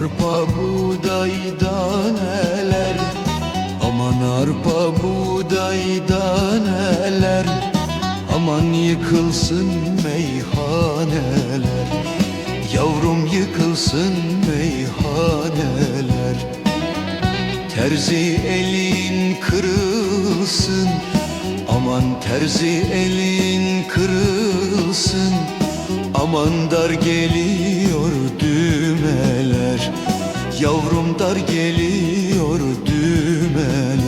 Arpa buğdaydan neler Aman arpa buğdaydan neler Aman yıkılsın meyhaneler. Yavrum yıkılsın meyhaneler. Terzi elin kırılsın Aman terzi elin kırılsın Aman dar geliyor Yavrum dar geliyor düğmeler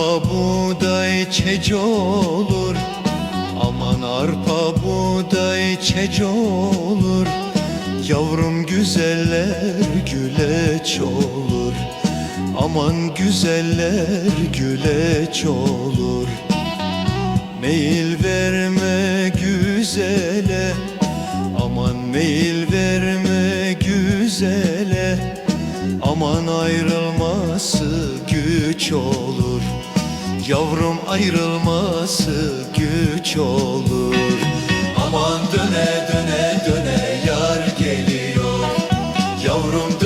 Arpa buğday çece olur. Aman arpa buğday çece olur. Yavrum güzeller güleç olur Aman güzeller güleç olur Meyil verme güzele. Aman meyil verme güzele. Aman ayrılması güç olur. Yavrum ayrılması güç olur. Aman döne döne döne yar geliyor. Yavrum